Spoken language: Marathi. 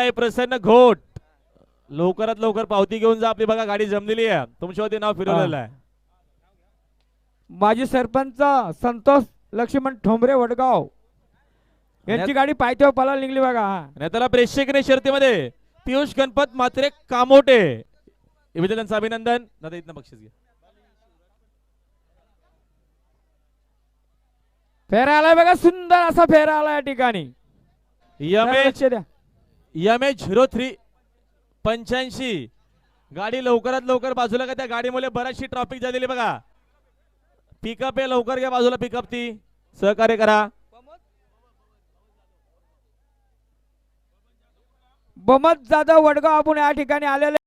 आहे प्रसन्न घोट. लवकरात लवकर पावती घेऊन जा आपली. बघा गाडी जमलेली आहे. तुमच्यावरती नाव फिरवलेलं आहे. माजी सरपंच संतोष लक्ष्मण ठोंबरे वडगाव. यांची गाडी पायथ्यावर पळायला निघली बघा. हा. आणि त्याला प्रेक्षकीय शर्तीमध्ये पियुष गणपत मात्रे कामोटे. इथे त्यांचं अभिनंदन दादा इथनं बक्षीस घ्या फेरा आलाय बघा सुंदर असा फेरा आला या ठिकाणी. द्या. एम एच झिरो थ्री पंच्याऐंशी. गाडी लवकरात लवकर बाजूला का त्या गाडीमुळे बराचशी ट्रॉफिक झालेली बघा. पिकअप आहे लवकर घ्या बाजूला पिकअप ती. सहकार्य करा. बमत जाधव वडगाव आपण या ठिकाणी आलेले